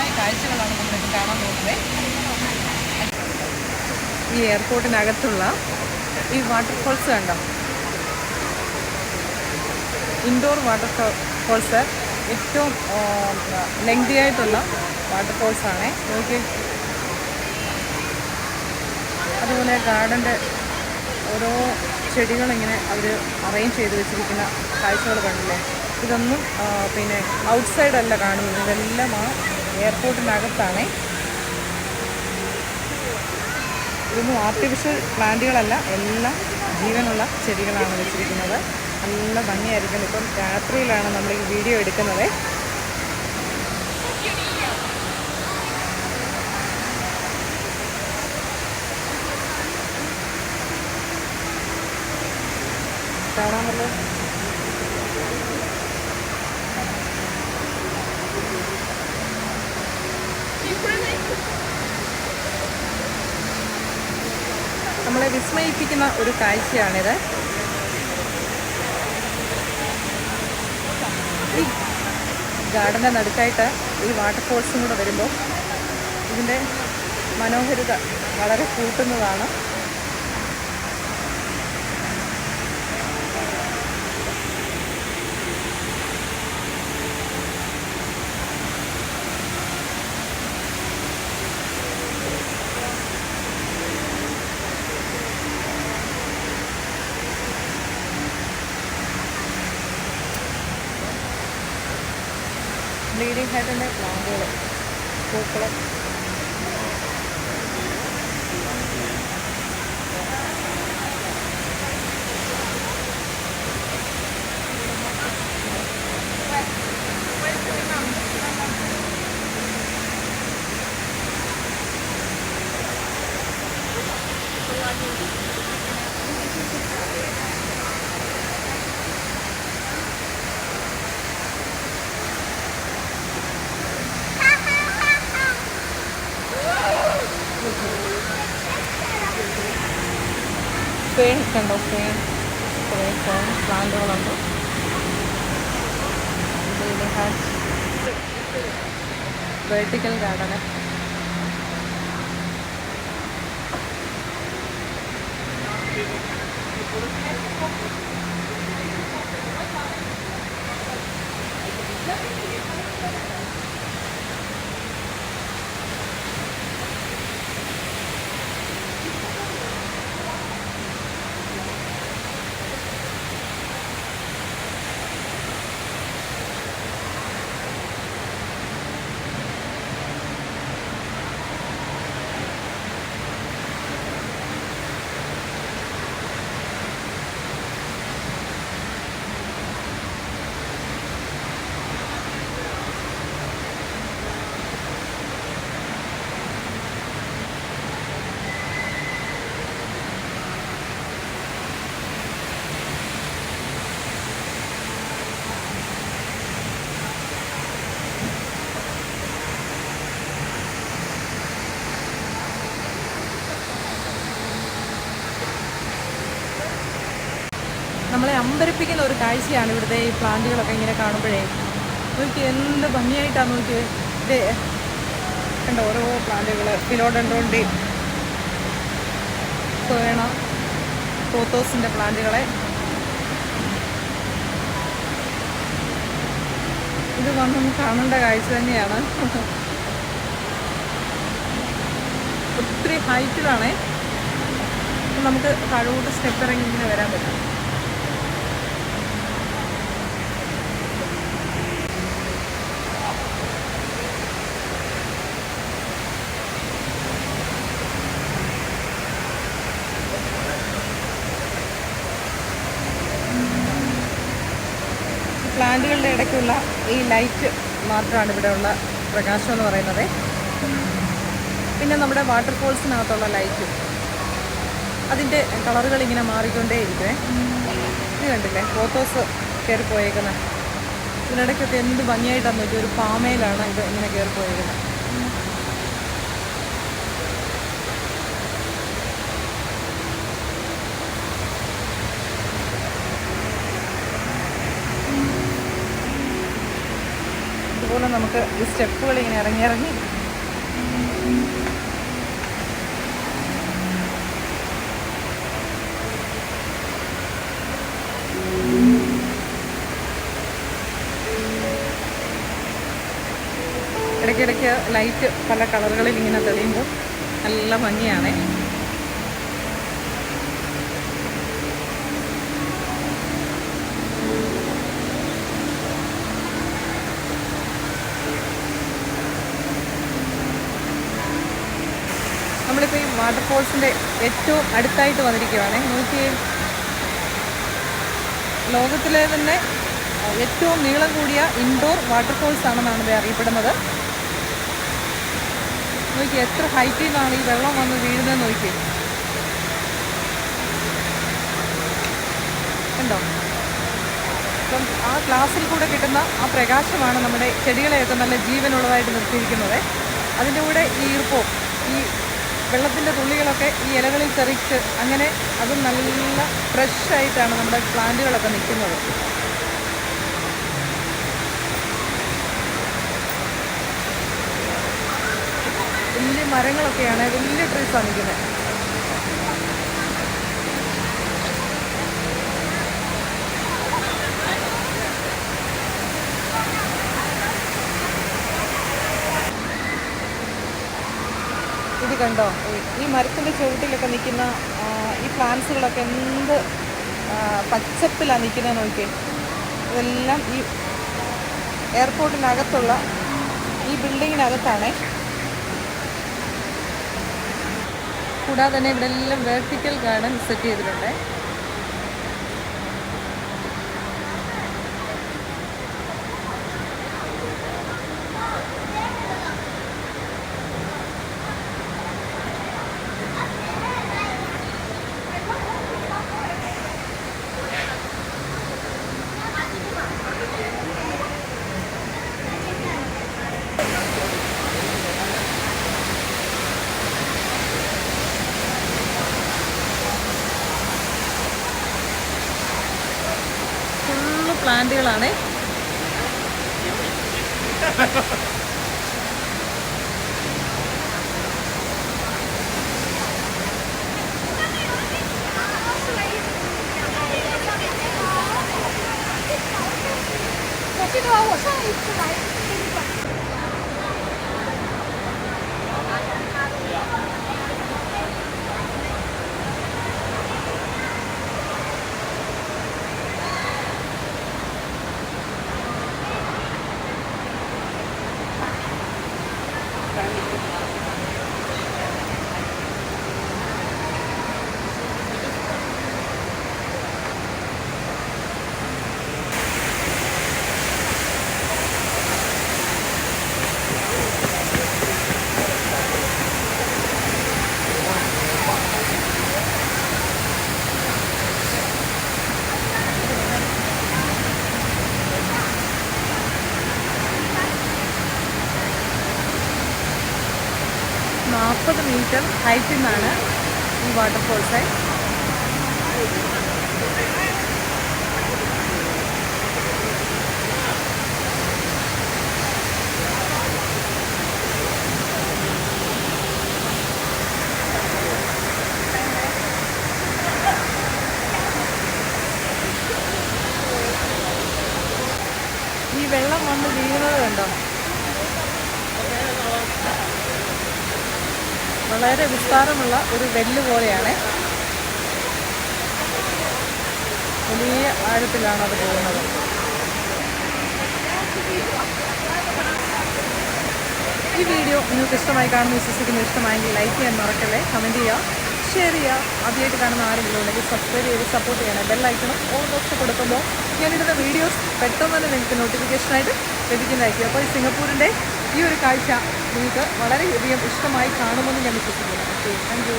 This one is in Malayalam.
മനോഹരമായ കാഴ്ചകളാണ് നമ്മളിത് കാണാൻ പോകുന്നത്. ഈ എയർപോർട്ടിനകത്തുള്ള ഈ വാട്ടർഫോൾസ് കണ്ടോ? ഇൻഡോർ വാട്ടർഫോൾസ് ഏറ്റവും ലെങ്തി ആയിട്ടുള്ള വാട്ടർഫോൾസ് ആണ്. നോക്കി അതുപോലെ ഗാർഡന്റെ ഓരോ ചെടികളിങ്ങനെ അവർ അറേഞ്ച് ചെയ്ത് വെച്ചിരിക്കുന്ന കാഴ്ചകൾ കണ്ടില്ലേ? ഇതൊന്നും പിന്നെ ഔട്ട്സൈഡല്ല കാണുന്നത്. ഇതെല്ലാം ആ എയർപോർട്ടിനകത്താണേ. ഇതൊന്നും ആർട്ടിഫിഷ്യൽ പ്ലാന്റുകളല്ല എല്ലാം ജീവനുള്ള ചെടികളാണ് വെച്ചിരിക്കുന്നത്. നല്ല ഭംഗിയായിരിക്കും. ഇപ്പം രാത്രിയിലാണ് നമ്മൾ ഈ വീഡിയോ എടുക്കുന്നത്. കാണാമല്ലോ നമ്മളെ വിസ്മയിപ്പിക്കുന്ന ഒരു കാഴ്ചയാണിത്. ഈ ഗാർഡന്റെ നടുക്കായിട്ട് ഈ വാട്ടർഫോൾസും കൂടെ വരുമ്പോൾ ഇതിന്റെ മനോഹരിത വളരെ കൂട്ടുന്നതാണ്. ബ്ലീഡിംഗ് ഹെഡിന്റെ പ്ലാന്റുകൾ പൂക്കൾ ഫേൺ കണ്ടോ ഫേൺ കുറേ ഫേൺ പ്ലാന്റുകളുണ്ട്. വേർട്ടിക്കൽ ഗാർഡന് നമ്മളെ അമ്പരപ്പിക്കുന്ന ഒരു കാഴ്ചയാണ് ഇവിടുത്തെ ഈ പ്ലാന്റുകളൊക്കെ ഇങ്ങനെ കാണുമ്പോഴേ. നോക്കി എന്ത് ഭംഗിയായിട്ടാണ് നോക്കി ഇത് കണ്ടോ ഓരോ പ്ലാന്റുകൾ ഫിലോഡൻഡ്രോണ്ടി സോയണ പോത്തോസിന്റെ പ്ലാന്റുകളെ. ഇത് വന്ന് കാണേണ്ട കാഴ്ച തന്നെയാണ്. ഒത്തിരി ഹൈറ്റിലാണേ. നമുക്ക് താഴോട്ട് സ്റ്റെപ്പ് ഇറങ്ങി ഇങ്ങനെ വരാൻ പറ്റും. ഇടയ്ക്കുള്ള ഈ ലൈറ്റ് മാത്രമാണ് ഇവിടെയുള്ള പ്രകാശം എന്ന് പറയുന്നത്. പിന്നെ നമ്മുടെ വാട്ടർഫോൾസിനകത്തുള്ള ലൈറ്റ്. അതിന്റെ കളറുകൾ ഇങ്ങനെ മാറിക്കൊണ്ടേയിരിക്കുമേ ഇത് കണ്ടില്ലേ? ഫോട്ടോസ് കയറി പോയേക്കുന്നത് ഇതിനിടയ്ക്കൊക്കെ എന്ത് ഭംഗിയായിട്ടാന്ന് വെച്ചാൽ ഒരു പാമയിലാണ് ഇത് ഇങ്ങനെ കയറി പോയേക്കുന്നത് അതുപോലെ നമുക്ക് ഈ സ്റ്റെപ്പുകൾ ഇങ്ങനെ ഇറങ്ങി ഇറങ്ങി ഇടയ്ക്കിടയ്ക്ക് ലൈറ്റ് പല കളറുകളിൽ ഇങ്ങനെ തെളിയുമ്പോൾ നല്ല ഭംഗിയാണേ. വാട്ടർഫോൾസിന്റെ ഏറ്റവും അടുത്തായിട്ട് വന്നിരിക്കുകയാണ്. നോക്കിയേ ലോകത്തിലെ തന്നെ ഏറ്റവും നീളം കൂടിയ ഇൻഡോർ വാട്ടർഫോൾസ് ആണെന്നാണ് ഇത് അറിയപ്പെടുന്നത്. നോക്കി എത്ര ഹൈറ്റിൽ നിന്നാണ് ഈ വെള്ളം വന്ന് വീഴുന്നത് നോക്കി. ഉണ്ടോ അപ്പം ആ ഗ്ലാസ്സിൽ കൂടെ കിട്ടുന്ന ആ പ്രകാശമാണ് നമ്മുടെ ചെടികളെയൊക്കെ നല്ല ജീവനുള്ളതായിട്ട് നിർത്തിയിരിക്കുന്നത്. അതിന്റെ കൂടെ ഈ ഈർപ്പവും ഈ വെള്ളത്തിന്റെ തുള്ളികളൊക്കെ ഈ ഇലകളിൽ തെറിച്ച് അങ്ങനെ അത് നല്ല ഫ്രഷ് ആയിട്ടാണ് നമ്മുടെ പ്ലാന്റുകളൊക്കെ നിൽക്കുന്നത്. വലിയ മരങ്ങളൊക്കെയാണ് വലിയ ട്രീസാണ് നിൽക്കുന്നത്. കണ്ടോ? ഈ- മരത്തിന്റെ ചുവട്ടിലൊക്കെ നിൽക്കുന്ന ഈ പ്ലാന്റ്സുകളൊക്കെ എന്ത് പച്ചപ്പിലാണ് നിൽക്കുന്നത് നോക്കിയേ. ഇതെല്ലാം ഈ എയർപോർട്ടിനകത്തുള്ള ഈ ബിൽഡിങ്ങിനകത്താണേ. കൂടാതെ തന്നെ ഇവിടെ എല്ലാം വെർട്ടിക്കൽ ഗാർഡൻ സെറ്റ് ചെയ്തിട്ടുണ്ട്. ഫുള്ള് പ്ലാന്റുകളാണ്我记得我上一次来 നാൽപ്പത് മീറ്റർ ഹൈറ്റിൽ നിന്നാണ് ഈ വാട്ടർഫോൾസ് ഈ വെള്ളം വന്ന് വീഴുന്നത് കണ്ടോ വളരെ വിസ്താരമുള്ള ഒരു വെല്ല് പോലെയാണ്. വലിയ ആഴത്തിലാണ് അത് പോകുന്നത്. ഈ വീഡിയോ നിങ്ങൾക്ക് ഇഷ്ടമായി കാണുന്നു വിശ്വസിക്കുന്നു ഇഷ്ടമായെങ്കിൽ ലൈക്ക് ചെയ്യാൻ മറക്കല്ലേ? കമന്റ് ചെയ്യുക. ഷെയർ ചെയ്യുക ആദ്യമായിട്ട് കാണുന്ന ആരെങ്കിലും ഉണ്ടെങ്കിൽ സബ്സ്ക്രൈബ് ചെയ്ത് സപ്പോർട്ട് ചെയ്യണം. ബെല്ലൈക്കണം ഓൾ ബോക്സ് കൊടുക്കുമ്പോൾ ഞാനിടുന്ന വീഡിയോസ് പെട്ടെന്ന് തന്നെ നിങ്ങൾക്ക് നോട്ടിഫിക്കേഷനായിട്ട് ലഭിക്കുന്നതായിരിക്കും. അപ്പോൾ ഈ സിംഗപ്പൂരിന്റെ ഈ ഒരു കാഴ്ച നിങ്ങൾക്ക് വളരെയധികം ഇഷ്ടമായി കാണുമെന്ന് ഞാൻ വിശ്വസിക്കുന്നു. Okay thank you